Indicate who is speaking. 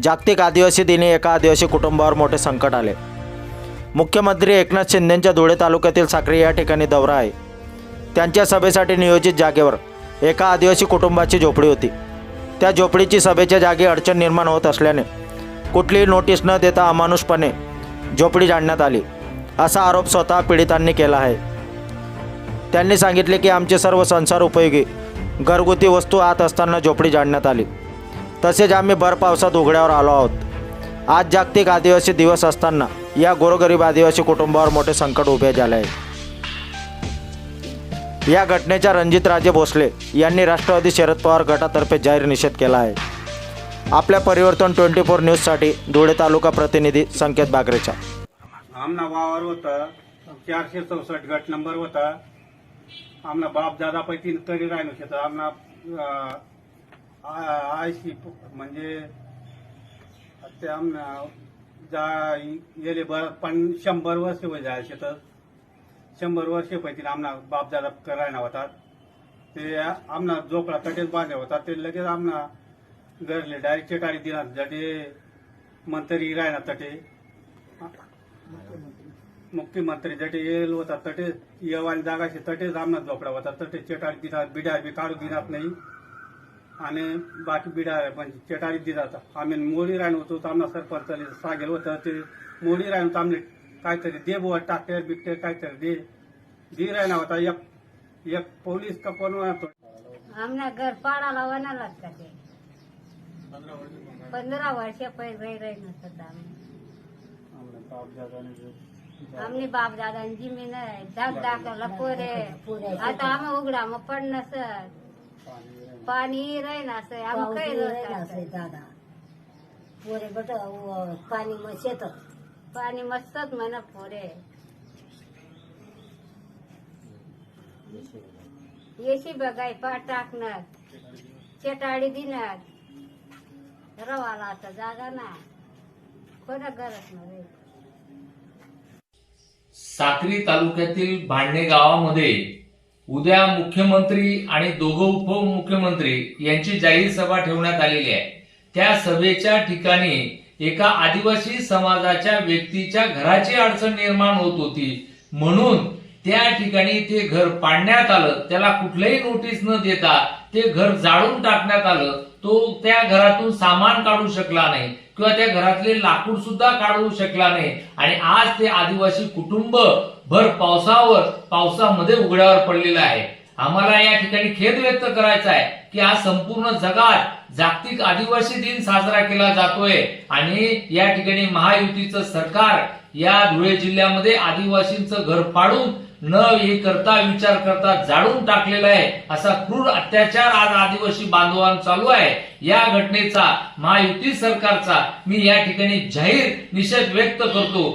Speaker 1: जागतिक आदिवासी दिनी एका आदिवासी कुटुंबावर मोठे संकट आले. मुख्यमंत्री एकनाथ शिंदेंच्या धुळे तालुक्यातील साखरे या ठिकाणी दौरा आहे. त्यांच्या सभेसाठी नियोजित जागेवर एका आदिवासी कुटुंबाची झोपडी होती. त्या झोपडीची सभेच्या जागी अडचण निर्माण होत असल्याने कुठलीही नोटीस न देता अमानुषपणे झोपडी जाणण्यात आली असा आरोप स्वतः पीडितांनी केला आहे. त्यांनी सांगितले की आमचे सर्व संसार उपयोगी घरगुती वस्तू आत असताना झोपडी जाणण्यात आली. तसेच आम्ही भर पावसात उघड्यावर आलो आहोत. आज जागतिक आदिवासी दिवस असताना या गोरगरीब आदिवासी कुटुंबावर मोठे संकट उभे झाले आहे. या घटनेचा रणजितराजे भोसले यांनी राष्ट्रवादी शरद पवार गटातर्फे जाहीर निषेध केला आहे. आपल्या परिवर्तन ट्वेंटी फोर न्यूजसाठी धुळे तालुका प्रतिनिधी संकेत बागरेचा.
Speaker 2: आमना वावर चारशे चौसष्ट गट नंबर होता. आमना बाप दादा पैकी तरी राहिलो शेत आमना अं, आयशी म्हणजे ते आमना जा गेले बर पण शंभर वर्ष वय जाय शेतात शंभर वर्ष पैकी आमना बाप दादा करायना ते आमना झोपडा तटेच बांधले होता ते लगेच आमना घरले डायरेक्ट चेटाळी दिला जटे मंत्री रायना तटे मुख्यमंत्री जटे येल होता तटे येवानी जागाशी तटेच आमना झोपडा होता. तटे चेटाळी दिनात बिडार बी काढू दिनात नाही. आणि बाकी बिडार पण चेटाळी दिला आम्ही मोडी राहण होतो तर आमना सरपंचाने सांगेल होतं ते मोडी राहण होतं आमने काहीतरी दे बुवा टाकते बिकटे काहीतरी दे दे राहणा होता. एक एक पोलीस का कोण होता
Speaker 3: आमना घर पाडाला वनालाच का ते? पंधरा वर्ष पहिले रही नसत आम्ही. आमने बाप दादांची मी नाही दाग दाखवला पोरे. आता आम्ही उघडा मग पण नसत पाणी राही नसत आम्ही काही नसत
Speaker 4: दादा. पोरे बट पाणी मग शेत
Speaker 3: पाणी मस्तच म्हणा पोरे. येशी बघाय पा टाकणार चेटाळी दिनार रवाला आता जागा ना कोणा गरज नाही
Speaker 5: साक्री तालुक्यातील भांडणे गावामध्ये उद्या मुख्यमंत्री आणि दोघं उपमुख्यमंत्री यांची जाहीर सभा ठेवण्यात आलेली आहे. त्या सभेच्या ठिकाणी एका आदिवासी समाजाच्या व्यक्तीच्या घराची अडचण निर्माण होत होती. म्हणून त्या ठिकाणी ते घर पाडण्यात आलं. त्याला कुठलंही नोटीस न देता ते घर जाळून टाकण्यात आलं. तो त्या घरातून सामान काढू शकला नाही किंवा त्या घरातले लाकूड सुद्धा काढू शकला नाही. आणि आज ते आदिवासी कुटुंब भर पावसावर पावसामध्ये उघड्यावर पडलेलं आहे. आम्हाला या ठिकाणी खेद व्यक्त करायचा आहे की आज संपूर्ण जगात जागतिक आदिवासी दिन साजरा केला जातोय. आणि या ठिकाणी महायुतीचं सरकार या धुळे जिल्ह्यामध्ये आदिवासींचं घर पाडून न हे करता विचार करता जाळून टाकलेला आहे. असा क्रूर अत्याचार आज आदिवासी बांधवांवर चालू आहे. या घटनेचा महायुती सरकारचा मी या ठिकाणी जाहीर निषेध व्यक्त करतो.